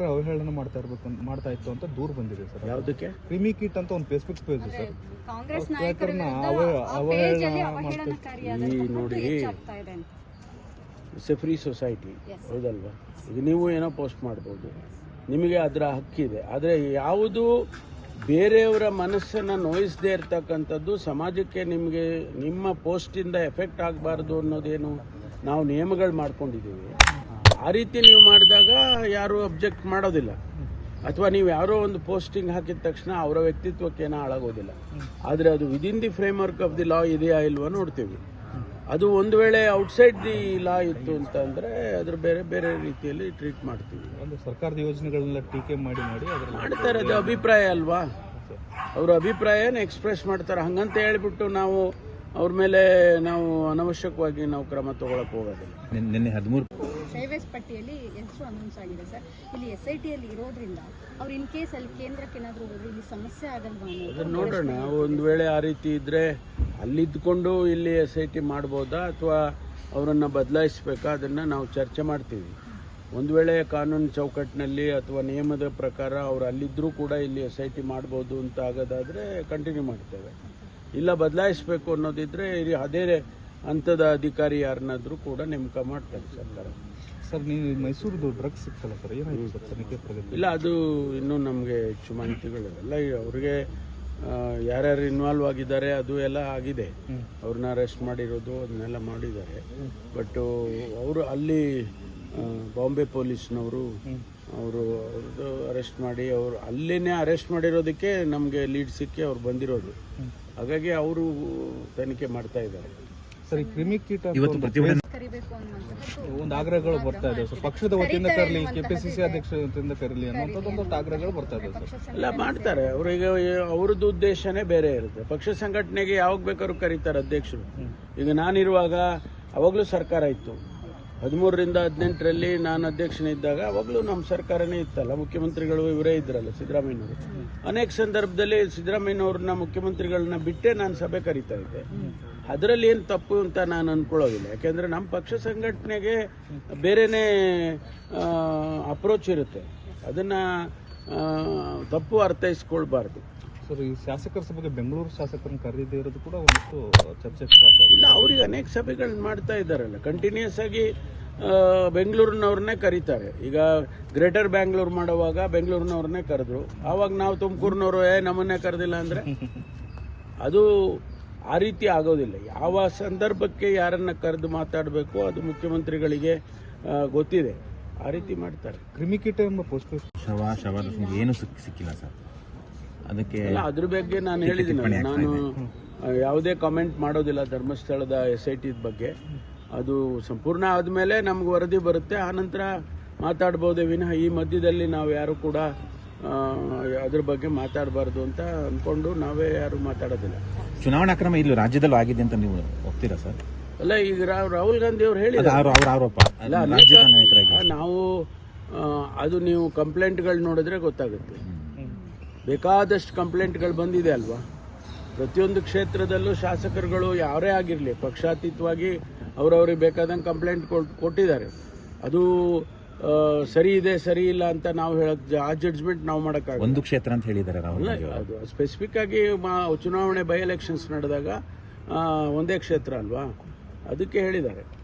ಶಾಸಕರ ಅವಹೇಳನ ಮಾಡ್ತಾ ಇರ್ಬೇಕು ಅಂತ- ಮಾಡ್ತಾ ಇತ್ತು ಅಂತ ದೂರು ಬಂದಿದೆ ಸರ್ ಯಾವುದಕ್ಕೆ? ಕ್ರಿಮಿ ಕಿಟ್ ಅಂತ ಒಂದು ಫೇಸ್ಬುಕ್ ಪೇಜ್ ಸರ್. ಕಾಂಗ್ರೆಸ್ ಅವ್ರ ನಾಯಕರ ಪ್ರಕರಣ ಅವ- ಆ ಅವಹೇಳನ ಈ ನೋಡಿ. ಇದೆ ಇಟ್ಸ್ ಎ ಫ್ರೀ ಸೊಸೈಟಿ. ಹೌದಲ್ವಾ? ಈಗ ನೀವು ಏನೋ ಪೋಸ್ಟ್ ಮಾಡ್ಬೋದು. ನಿಮಗೆ ಅದರ ಹಕ್ಕಿದೆ ಆದರೆ ಯಾವುದು ಬೇರೆಯವರ ಮನಸ್ಸನ್ನು ನೋಯಿಸದೇ ಇರ್ತಕ್ಕಂಥದ್ದು ಸಮಾಜಕ್ಕೆ ನಿಮಗೆ ನಿಮ್ಮ ಪೋಸ್ಟಿಂದ ಎಫೆಕ್ಟ್ ಆಗಬಾರ್ದು ಅನ್ನೋದೇನು ನಾವು ನಿಯಮಗಳು ಮಾಡ್ಕೊಂಡಿದ್ದೀವಿ. ಆ ರೀತಿ ನೀವು ಮಾಡಿದಾಗ ಯಾರು ಅಬ್ಜೆಕ್ಟ್ ಮಾಡೋದಿಲ್ಲ. ಅಥವಾ ನೀವು ಯಾರೋ ಒಂದು ಪೋಸ್ಟಿಂಗ್ ಹಾಕಿದ ತಕ್ಷಣ ಅವರ ವ್ಯಕ್ತಿತ್ವಕ್ಕೆ ಏನೋ ಹಾಳಾಗೋದಿಲ್ಲ. ಆದರೆ ಅದು within the framework of the law ಇದೆಯಾ ಇಲ್ವಾ ನೋಡ್ತೀವಿ. ಅದು ಒಂದು ವೇಳೆ ಔಟ್ಸೈಡ್ ದಿ ಲಾ ಇತ್ತು ಅಂತ ಅಂದರೆ ಅದ್ರ ಬೇರೆ ಬೇರೆ ರೀತಿಯಲ್ಲಿ ಟ್ರೀಟ್ ಮಾಡ್ತೀವಿ. ಒಂದು ಸರ್ಕಾರದ ಯೋಜನೆಗಳನ್ನೆಲ್ಲ ಟೀಕೆ ಮಾಡಿ ಮಾಡಿ ಮಾಡ್ತಾರೆ ಅದು ಅಭಿಪ್ರಾಯ ಅಲ್ವಾ? ಅವ್ರ ಅಭಿಪ್ರಾಯನ ಎಕ್ಸ್ಪ್ರೆಸ್ ಮಾಡ್ತಾರೆ. ಹಂಗಂತ ಹೇಳಿಬಿಟ್ಟು ನಾವು ಅವ್ರ ಮೇಲೆ ನಾವು ಅನವಶ್ಯಕವಾಗಿ ನಾವು ಕ್ರಮ ತಗೊಳಕ್ ಹೋಗೋದಿಲ್ಲ. ನಿನ್ನೆ ಹದಿಮೂರು ಸೇವೆಸ್ ಪಟ್ಟಿಯಲ್ಲಿ ಹೆಸರು ಅನೌನ್ಸ್ ಆಗಿದೆ ಸರ್. ಇಲ್ಲಿ ಎಸ್ ಐ ಟಿಯಲ್ಲಿ ಇರೋದ್ರಿಂದ ಅವ್ರು ಇನ್ ಕೇಸ್ ಅಲ್ಲಿ ಕೇಂದ್ರಕ್ಕೆ ಏನಾದರೂ ಹೋದ್ರೆ ಇಲ್ಲಿ ಸಮಸ್ಯೆ ಆಗಲ್ವಾ ಅನ್ನೋದು ನೋಡೋಣ. ಒಂದು ವೇಳೆ ಆ ರೀತಿ ಇದ್ರೆ ಅಲ್ಲಿದ್ಕೊಂಡು ಇಲ್ಲಿ ಎಸ್ ಐ ಟಿ ಮಾಡ್ಬೋದಾ ಅಥವಾ ಅವರನ್ನು ಬದಲಾಯಿಸಬೇಕಾ? ಅದನ್ನು ನಾವು ಚರ್ಚೆ ಮಾಡ್ತೀವಿ. ಒಂದು ವೇಳೆ ಕಾನೂನು ಚೌಕಟ್ಟಿನಲ್ಲಿ ಅಥವಾ ನಿಯಮದ ಪ್ರಕಾರ ಅವರು ಅಲ್ಲಿದ್ದರೂ ಕೂಡ ಇಲ್ಲಿ ಎಸ್ ಐ ಟಿ ಮಾಡ್ಬೋದು ಅಂತ ಆಗೋದಾದರೆ ಕಂಟಿನ್ಯೂ ಮಾಡ್ತೇವೆ. ಇಲ್ಲ ಬದಲಾಯಿಸಬೇಕು ಅನ್ನೋದಿದ್ರೆ ಇಲ್ಲಿ ಅದೇ ಹಂತದ ಅಧಿಕಾರಿ ಯಾರನ್ನಾದರೂ ಕೂಡ ನೇಮಕ ಮಾಡ್ತಾರೆ ಸರ್ಕಾರ. ಸರ್ ನೀವು ಮೈಸೂರದು ಡ್ರಗ್ಸ್ ಸಿಕ್ತಲ್ಲ ಸರ್ ಏನಾಯ್ತು ಸರ್ ತನಿಖೆ ಪ್ರಗತಿ? ಇಲ್ಲ ಅದು ಇನ್ನೂ ನಮಗೆ ಹೆಚ್ಚು ಮಾಹಿತಿಗಳಿರಲ್ಲ ಅವ್ರಿಗೆ ಯಾರ್ಯಾರು ಇನ್ವಾಲ್ವ್ ಆಗಿದ್ದಾರೆ ಅದು ಎಲ್ಲ ಆಗಿದೆ. ಅವ್ರನ್ನ ಅರೆಸ್ಟ್ ಮಾಡಿರೋದು ಅದನ್ನೆಲ್ಲ ಮಾಡಿದ್ದಾರೆ. ಬಟ್ ಅವರು ಅಲ್ಲಿ ಬಾಂಬೆ ಪೊಲೀಸ್ನವರು ಅವರು ಅವ್ರದ್ದು ಅರೆಸ್ಟ್ ಮಾಡಿ ಅವರು ಅಲ್ಲಿನೇ ಅರೆಸ್ಟ್ ಮಾಡಿರೋದಕ್ಕೆ ನಮಗೆ ಲೀಡ್ ಸಿಕ್ಕಿ ಅವ್ರು ಬಂದಿರೋದು. ಹಾಗಾಗಿ ಅವರು ತನಿಖೆ ಮಾಡ್ತಾ ಇದ್ದಾರೆ. ಸರಿ ಕ್ರಿಮಿಕ್ ಕ್ರಿಮಿ ಕಿಟ್ ಅಂತ ಒಂದು ಆಗ್ರಹಗಳು ಬರ್ತಾ ಇದೆ. ಸರ್ ಪಕ್ಷದ ವತಿಯಿಂದ ಕರಲಿ ಕೆಪಿಸಿಸಿ ಅಧ್ಯಕ್ಷ ಕರಲಿ ಅನ್ನೋಂಥದ್ದು ಒಂದಷ್ಟು ಆಗ್ರಹಗಳು ಬರ್ತಾ ಇದೆ ಸರ್ ಎಲ್ಲ ಮಾಡ್ತಾರೆ. ಅವ್ರಿಗೆ ಅವ್ರದ್ದು ಉದ್ದೇಶನೇ ಬೇರೆ ಇರುತ್ತೆ. ಪಕ್ಷ ಸಂಘಟನೆಗೆ ಯಾವಾಗ ಬೇಕಾದ್ರೂ ಕರೀತಾರೆ ಅಧ್ಯಕ್ಷರು. ಈಗ ನಾನಿರುವಾಗ ಅವಾಗಲೂ ಸರ್ಕಾರ ಇತ್ತು. ಹದಿಮೂರರಿಂದ ಹದಿನೆಂಟರಲ್ಲಿ ನಾನು ಅಧ್ಯಕ್ಷನಿದ್ದಾಗ ಅವಾಗಲೂ ನಮ್ಮ ಸರ್ಕಾರನೇ ಇತ್ತಲ್ಲ. ಮುಖ್ಯಮಂತ್ರಿಗಳು ಇವರೇ ಇದ್ರಲ್ಲ ಸಿದ್ದರಾಮಯ್ಯನವರು. ಅನೇಕ ಸಂದರ್ಭದಲ್ಲಿ ಸಿದ್ದರಾಮಯ್ಯನವ್ರನ್ನ ಮುಖ್ಯಮಂತ್ರಿಗಳನ್ನ ಬಿಟ್ಟೇ ನಾನು ಸಭೆ ಕರೀತಾ ಇದ್ದೆ. ಅದರಲ್ಲಿ ಏನು ತಪ್ಪು ಅಂತ ನಾನು ಅನ್ಕೊಳ್ಳೋದಿಲ್ಲ. ಯಾಕೆಂದರೆ ನಮ್ಮ ಪಕ್ಷ ಸಂಘಟನೆಗೆ ಬೇರೆಯೇ ಅಪ್ರೋಚ್ ಇರುತ್ತೆ. ಅದನ್ನು ತಪ್ಪು ಅರ್ಥೈಸ್ಕೊಳ್ಬಾರ್ದು. ಸರ್ ಈ ಶಾಸಕರ ಸಭೆಗೆ ಬೆಂಗಳೂರು ಶಾಸಕರನ್ನು ಕರೆದಿದ್ದೇ ಇರೋದು ಕೂಡ ಒಂದಷ್ಟು ಚರ್ಚೆ ಇಲ್ಲ ಅವ್ರಿಗೆ ಅನೇಕ ಸಭೆಗಳನ್ನ ಮಾಡ್ತಾ ಇದ್ದಾರಲ್ಲ. ಕಂಟಿನ್ಯೂಸ್ ಆಗಿ ಬೆಂಗಳೂರಿನವ್ರನ್ನೇ ಕರೀತಾರೆ. ಈಗ ಗ್ರೇಟರ್ ಬ್ಯಾಂಗ್ಳೂರು ಮಾಡುವಾಗ ಬೆಂಗಳೂರಿನವ್ರನ್ನೇ ಕರೆದ್ರು. ಆವಾಗ ನಾವು ತುಮಕೂರಿನವರು ಏ ನಮ್ಮನ್ನೇ ಕರೆದಿಲ್ಲ ಅಂದರೆ? ಅದು ಆ ರೀತಿ ಆಗೋದಿಲ್ಲ. ಯಾವ ಸಂದರ್ಭಕ್ಕೆ ಯಾರನ್ನ ಕರೆದು ಮಾತಾಡಬೇಕು ಅದು ಮುಖ್ಯಮಂತ್ರಿಗಳಿಗೆ ಗೊತ್ತಿದೆ. ಆ ರೀತಿ ಮಾಡ್ತಾರೆ. ಕ್ರಿಮಿಕೀಟ ಎಂಬ ಪೋಸ್ಟ್ ಶವ ಶವ ಏನು ಸಿಕ್ಕಿಲ್ಲ ಸರ್. ಅದಕ್ಕೆ ಅಲ್ಲ ಅದ್ರ ಬಗ್ಗೆ ನಾನು ಹೇಳಿದ್ದೀನಿ. ನಾನು ಯಾವುದೇ ಕಮೆಂಟ್ ಮಾಡೋದಿಲ್ಲ ಧರ್ಮಸ್ಥಳದ ಎಸ್ ಐ ಟಿ ಬಗ್ಗೆ. ಅದು ಸಂಪೂರ್ಣ ಆದಮೇಲೆ ನಮ್ಗೆ ವರದಿ ಬರುತ್ತೆ. ಆನಂತರ ಮಾತಾಡ್ಬೋದೇ ವಿನಃ ಈ ಮಧ್ಯದಲ್ಲಿ ನಾವು ಯಾರು ಕೂಡ ಅದ್ರ ಬಗ್ಗೆ ಮಾತಾಡಬಾರ್ದು ಅಂತ ಅಂದ್ಕೊಂಡು ನಾವೇ ಯಾರು ಮಾತಾಡೋದಿಲ್ಲ. ಚುನಾವಣಾ ಕ್ರಮ ಇಲ್ಲಿ ರಾಜ್ಯದಲ್ಲೂ ಆಗಿದೆ ಅಂತ ನೀವು ಒಪ್ತೀರಾ ಸರ್? ಅಲ್ಲ ಈಗ ರಾ- ರಾಹುಲ್ ಗಾಂಧಿ ಅವ್ರು ಹೇಳಿದ್ರು. ಅವ್ರ ಆರೋಪ. ಅಲ್ಲ ರಾಜ್ಯದ ನಾಯಕರಾಗಿ. ನಾವು ಅದು ನೀವು ಕಂಪ್ಲೇಂಟ್ಗಳು ನೋಡಿದ್ರೆ ಗೊತ್ತಾಗುತ್ತೆ. ಬೇಕಾದಷ್ಟು ಕಂಪ್ಲೇಂಟ್ಗಳು ಬಂದಿದೆ ಅಲ್ವಾ? ಪ್ರತಿಯೊಂದು ಕ್ಷೇತ್ರದಲ್ಲೂ ಶಾಸಕರುಗಳು ಯಾರೇ ಆಗಿರಲಿ ಪಕ್ಷಾತೀತವಾಗಿ ಅವರವ್ರಿಗೆ ಬೇಕಾದಂಗೆ ಕಂಪ್ಲೇಂಟ್ ಕೊಟ್ಟಿದ್ದಾರೆ. ಅದು ಸರಿ ಇದೆ ಸರಿ ಇಲ್ಲ ಅಂತ ನಾವು ಹೇಳಕ್ ಆ ಜಡ್ಜ್ಮೆಂಟ್ ನಾವು ಮಾಡೋಕ್ಕಾಗಲ್ಲ. ಒಂದು ಕ್ಷೇತ್ರ ಅಂತ ಹೇಳಿದ್ದಾರೆ ರಾಹುಲ್ ಅದು ಸ್ಪೆಸಿಫಿಕ್ ಆಗಿ ಮಾ- ಚುನಾವಣೆ ಬೈ ಎಲೆಕ್ಷನ್ಸ್ ನಡೆದಾಗ ಒಂದೇ ಕ್ಷೇತ್ರ ಅಲ್ವಾ? ಅದಕ್ಕೆ ಹೇಳಿದ್ದಾರೆ.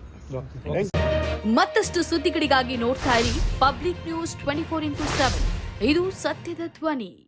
ಮತ್ತಷ್ಟು ಸುದ್ದಿಗಳಿಗಾಗಿ ನೋಡ್ತಾ ಇರಿ Public News twenty four into seven ಇದು ಸತ್ಯದ ಧ್ವನಿ.